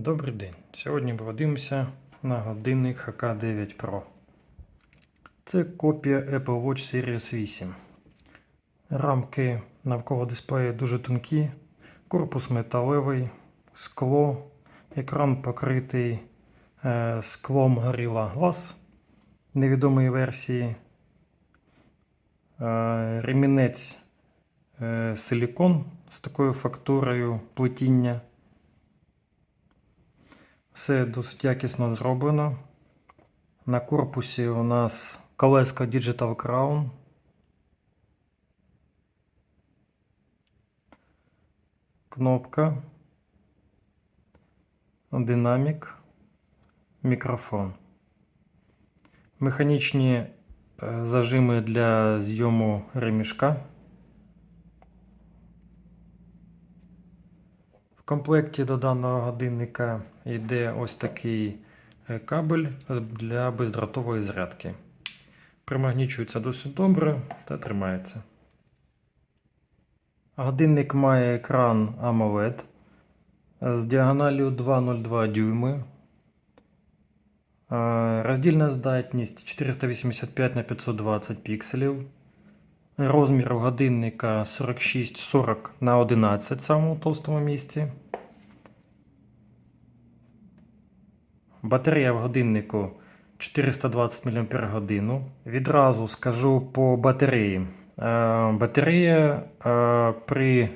Добрий день. Сьогодні подивимося на годинник HK9 Pro. Це копія Apple Watch Series 8. Рамки навколо дисплею дуже тонкі, корпус металевий, скло, екран покритий е, склом Gorilla Glass невідомої версії. Е, ремінець е, силікон з такою фактурою плетіння. Все досить якісно зроблено. На корпусі у нас колеска Digital Crown. Кнопка. Динамік. Мікрофон. Механічні е, зажими для зйому ремішка. В комплекті до даного годинника йде ось такий е, кабель для бездротової зарядки. Примагнічується досить добре та тримається. Годинник має екран AMOLED з діагоналлю 2,02 дюйми. Е, Роздільна здатність 485 на 520 пікселів. Розмір годинника 46-40 на 11 в самому товстому місці. Батарея в годиннику 420 мАч. Відразу скажу по батареї. Е, Батарея е, при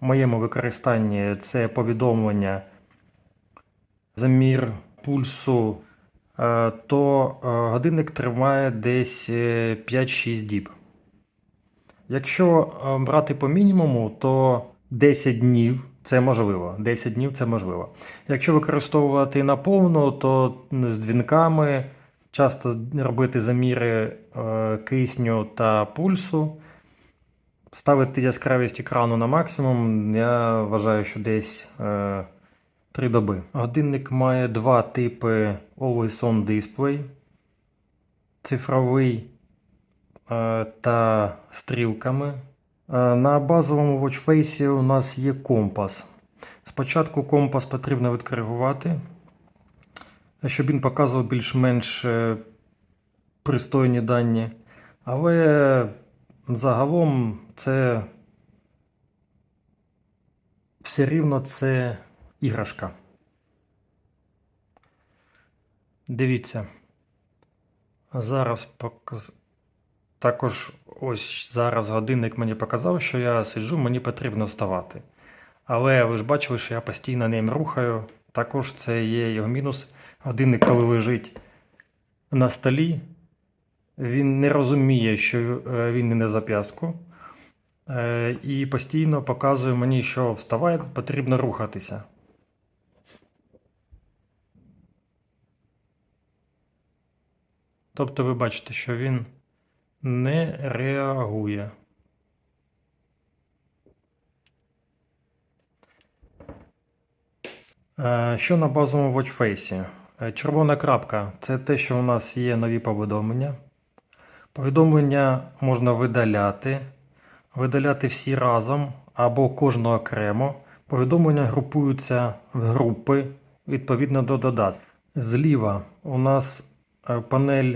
моєму використанні це повідомлення замір пульсу, е, то годинник тримає десь е, 5-6 діб. Якщо е, брати по мінімуму, то 10 днів це можливо. 10 днів це можливо. Якщо використовувати наповну, то з дзвінками часто робити заміри е, кисню та пульсу. Ставити яскравість екрану на максимум, я вважаю, що десь е, 3 доби. Годинник має два типи Always On Display. Цифровий е, та стрілками. Е, На базовому watchface у нас є компас. Спочатку компас потрібно відкоригувати, щоб він показував більш-менш е, пристойні дані. Але загалом це все рівно це іграшка. Дивіться. Зараз показ... також ось зараз годинник мені показав, що я сиджу, мені потрібно вставати. Але ви ж бачили, що я постійно ним рухаю. Також це є його мінус. Годинник, коли лежить на столі, він не розуміє, що е, він не на зап'ястку. Е, І постійно показує мені, що вставай, потрібно рухатися. Тобто ви бачите, що він не реагує. Е, Що на базовому watchface? Е, Червона крапка це те, що у нас є нові повідомлення. Повідомлення можна видаляти, видаляти всі разом або кожного окремо. Повідомлення групуються в групи відповідно до додатків. Зліва у нас е, панель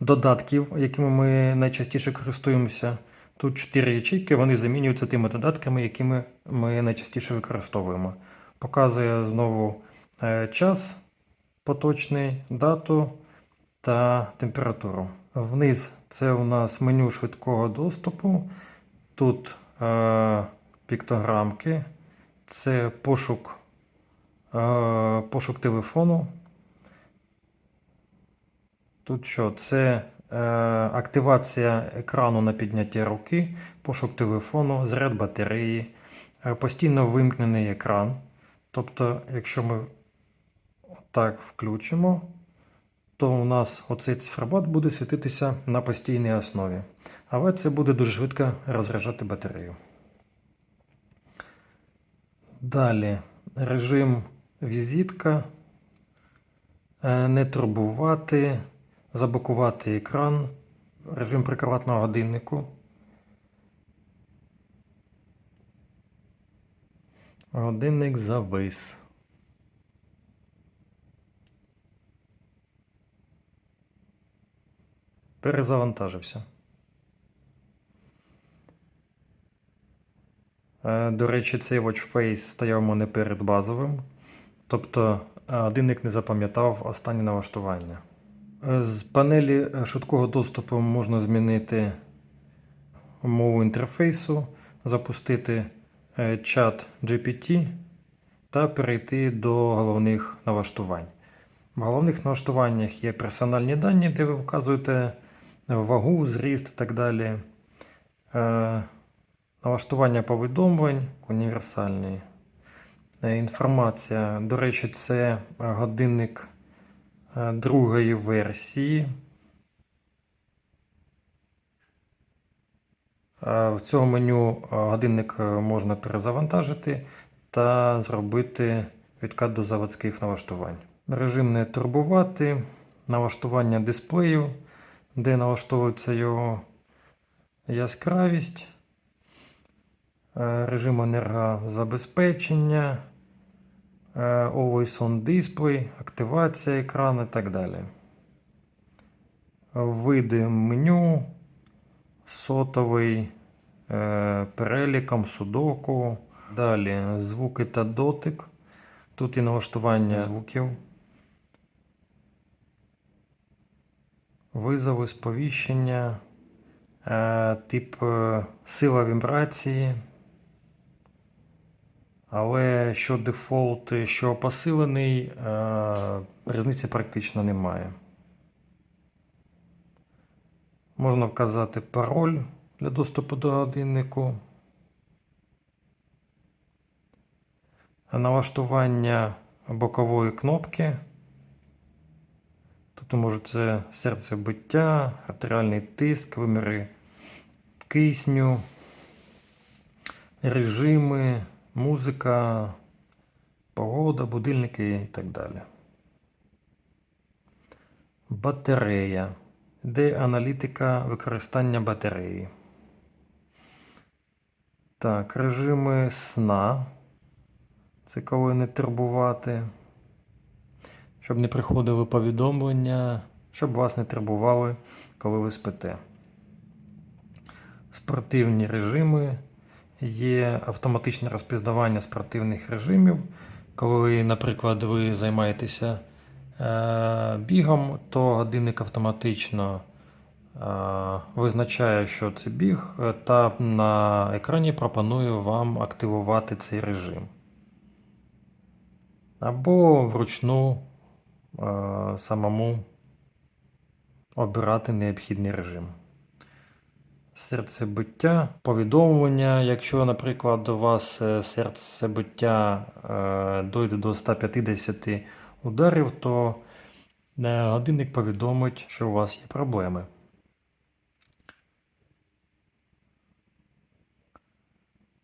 додатків, якими ми найчастіше користуємося. Тут 4 ячейки, вони замінюються тими додатками, якими ми найчастіше використовуємо. Показує знову е, час поточний, дату та температуру. Вниз це у нас меню швидкого доступу. Тут е, піктограмки, це пошук, е, пошук телефону. Тут що? Це е, активація екрану на підняття руки, пошук телефону, заряд батареї, е, постійно вимкнений екран. Тобто, якщо ми так включимо, то у нас оцей циферблат буде світитися на постійній основі. Але це буде дуже швидко розряджати батарею. Далі режим візитка. Е, Не турбувати, заблокувати екран, режим прикроватного годиннику. Годинник завис. Перезавантажився. Е, До речі, цей Watch Face стояв у мене перед базовим. Тобто е, годинник не запам'ятав останнє налаштування. З панелі швидкого доступу можна змінити мову інтерфейсу, запустити е, чат GPT та перейти до головних налаштувань. В головних налаштуваннях є персональні дані, де ви вказуєте вагу, зріст і так далі. Е, Налаштування повідомлень універсальні. Е, Інформація. До речі, це годинник другої версії. Е, В цьому меню е, годинник е, можна перезавантажити та зробити відкат до заводських налаштувань. Режим не турбувати, налаштування дисплею, де налаштовується його яскравість, е, режим енергозабезпечення, е, Always On Display, активація екрану і так далі. Види меню, сотовий, е, переліком, судоку. Далі звуки та дотик. Тут і налаштування звуків. Визови, сповіщення, е, тип е, сила вібрації. Але що дефолт, що посилений, е, різниці практично немає. Можна вказати пароль для доступу до годиннику. Налаштування бокової кнопки. Тут може це серцебиття, артеріальний тиск, виміри кисню, режими, музика, погода, будильники і так далі. Батарея. Де аналітика використання батареї. Так, режими сна. Це коли не турбувати. Щоб не приходили повідомлення, щоб вас не турбували, коли ви спите. Спортивні режими. Є автоматичне розпізнавання спортивних режимів. Коли, наприклад, ви займаєтеся е, бігом, то годинник автоматично е, визначає, що це біг, та на екрані пропонує вам активувати цей режим. Або вручну е, самому обирати необхідний режим. Серцебиття, повідомлення. Якщо, наприклад, у вас е, серцебиття е, дойде до 150 ударів, то е, годинник повідомить, що у вас є проблеми.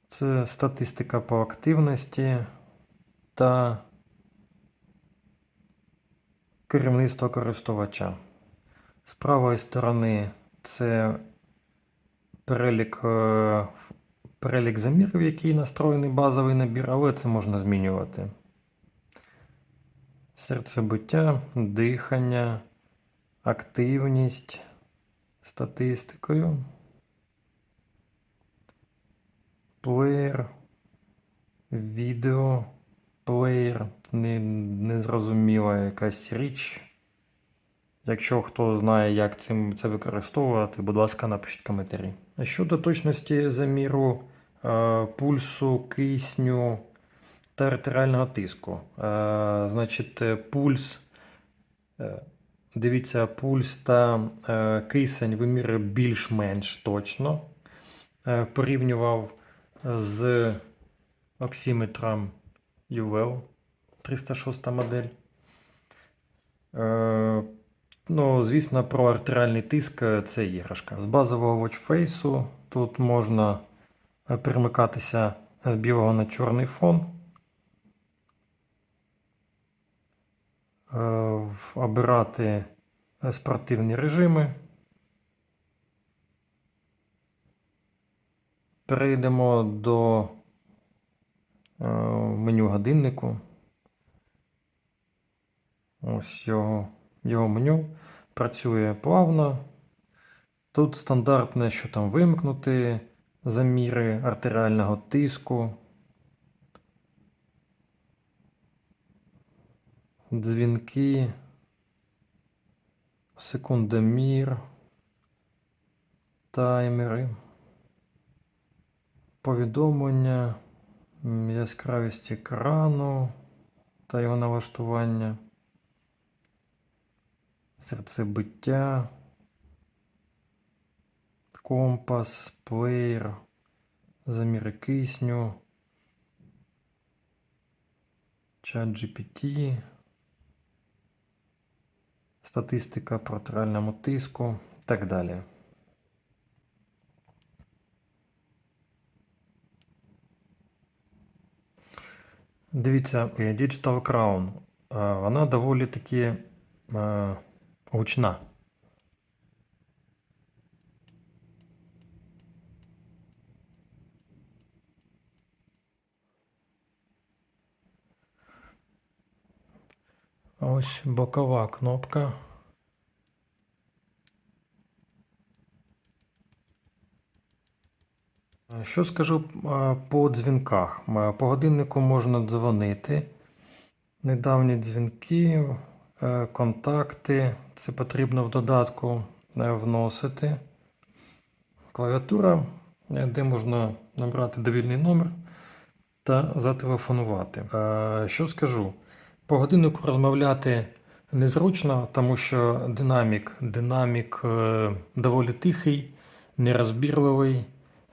Це статистика по активності та керівництво користувача. З правої сторони це перелік, е, перелік замірів, який настроєний базовий набір, але це можна змінювати. Серцебиття, дихання, активність статистикою. Плеєр, відео, плеєр, не, незрозуміла якась річ. Якщо хто знає, як цим це використовувати, будь ласка, напишіть коментарі. Щодо точності заміру е, пульсу, кисню та артеріального тиску. Е, значить, е, пульс, дивіться, пульс та кисень вимірює більш-менш точно. Порівнював з оксиметром UL 306 модель. Ну, звісно, про артеріальний тиск е, це іграшка. З базового watchface тут можна е, перемикатися з білого на чорний фон. Е, Обирати спортивні режими. Перейдемо до меню годиннику. Ось його, його меню працює плавно. Тут стандартне, що там вимкнути заміри артеріального тиску. Дзвінки, секундомір, таймери, повідомлення, яскравість екрану та його налаштування, серцебиття, компас, плеєр, заміри кисню, чат GPT, статистика по артеріальному тиску. І так далі. Дивіться, е, Digital Crown, е, вона доволі таки е, гучна. Ось бокова кнопка. Що скажу е, по дзвінках? Е, По годиннику можна дзвонити. Недавні дзвінки, контакти. Це потрібно в додатку е, вносити. Клавіатура, е, де можна набрати довільний номер та зателефонувати. Е, Що скажу? По годиннику розмовляти незручно, тому що динамік, динамік е, доволі тихий, нерозбірливий.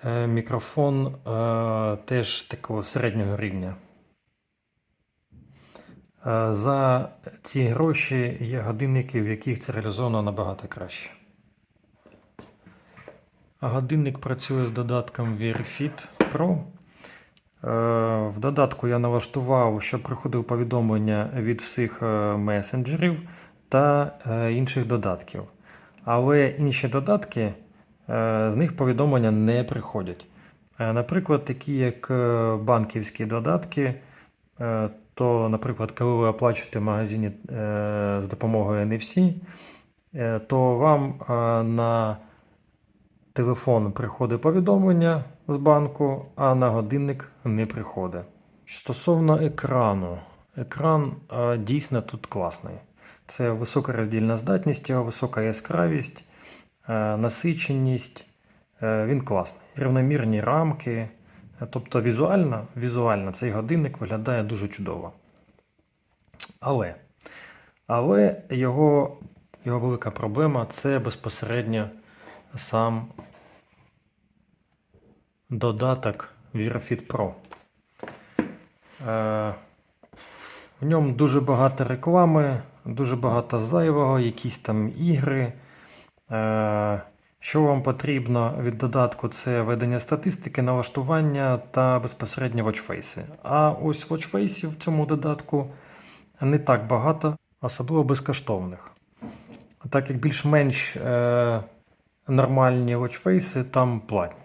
Е, Мікрофон е, теж такого середнього рівня. Е, За ці гроші є годинники, в яких це реалізовано набагато краще. Годинник працює з додатком VeriFit Pro. Е, В додатку я налаштував, щоб приходив повідомлення від всіх е, месенджерів та інших додатків. Але інші додатки, з них повідомлення не приходять. Наприклад, такі як банківські додатки, то, наприклад, коли ви оплачуєте в магазині е, з допомогою NFC, е, то вам е, на телефон приходить повідомлення з банку, а на годинник не приходить. Стосовно екрану, екран дійсно тут класний. Це висока роздільна здатність, його висока яскравість, насиченість. Він класний. Рівномірні рамки. Тобто візуально, візуально цей годинник виглядає дуже чудово. Але, але його, його велика проблема це безпосередньо сам додаток VeraFit Pro. Е, в ньому дуже багато реклами, дуже багато зайвого, якісь там ігри. Е, що вам потрібно від додатку, це ведення статистики, налаштування та безпосередньо watchface. А ось watchface в цьому додатку не так багато, особливо безкоштовних. Так як більш-менш е, нормальні watchface там платні.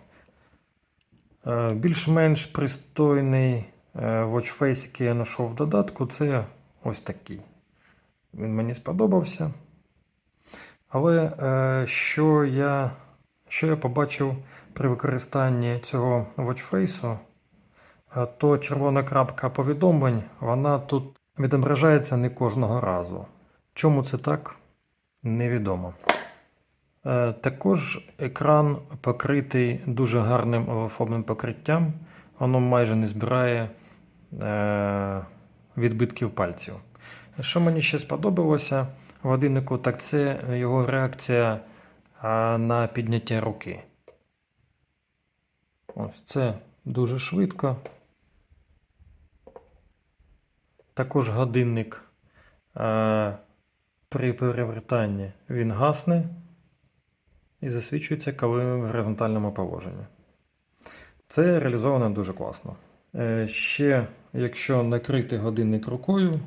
Е, Більш-менш пристойний е, watchface, який я знайшов в додатку, це ось такий. Він мені сподобався. Але е, що, я, що я побачив при використанні цього watchface, е, то червона крапка повідомлень, вона тут відображається не кожного разу. Чому це так? Невідомо. Е, Також екран покритий дуже гарним олофобним покриттям. Воно майже не збирає відбитків пальців. Що мені ще сподобалося годиннику, так це його реакція на підняття руки. Ось це дуже швидко. Також годинник при перевертанні він гасне і засвічується, коли в горизонтальному положенні. Це реалізовано дуже класно. Е, Ще, якщо накрити годинник рукою,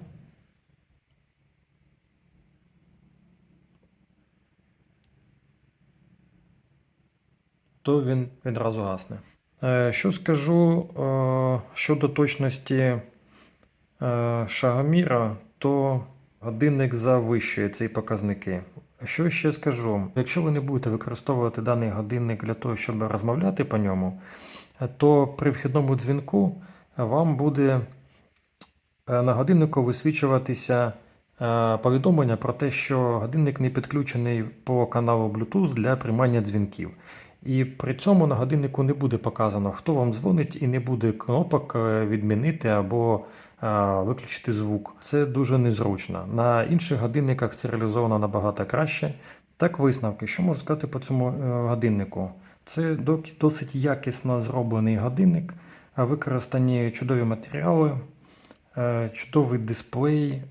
то він відразу гасне. Е, Що скажу е, щодо точності е, шагоміра, то годинник завищує ці показники. Що ще скажу? Якщо ви не будете використовувати даний годинник для того, щоб розмовляти по ньому, то при вхідному дзвінку вам буде на годиннику висвічуватися повідомлення про те, що годинник не підключений по каналу Bluetooth для приймання дзвінків. І при цьому на годиннику не буде показано, хто вам дзвонить, і не буде кнопок е, відмінити або е, виключити звук. Це дуже незручно. На інших годинниках це реалізовано набагато краще. Так, висновки, що можу сказати по цьому е, годиннику? Це досить якісно зроблений годинник, використані чудові матеріали, чудовий дисплей,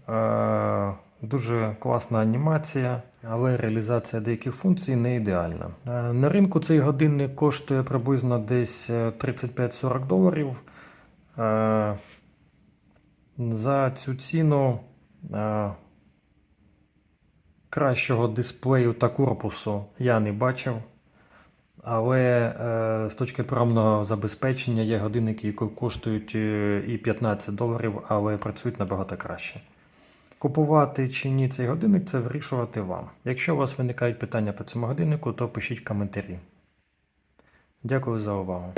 дуже класна анімація, але реалізація деяких функцій не ідеальна. Е, На ринку цей годинник коштує приблизно десь е, 35-40 доларів. Е, За цю ціну е, кращого дисплею та корпусу я не бачив. Але е, з точки програмного забезпечення є годинники, які коштують е, і 15 доларів, але працюють набагато краще. Купувати чи ні цей годинник це вирішувати вам. Якщо у вас виникають питання по цьому годиннику, то пишіть коментарі. Дякую за увагу.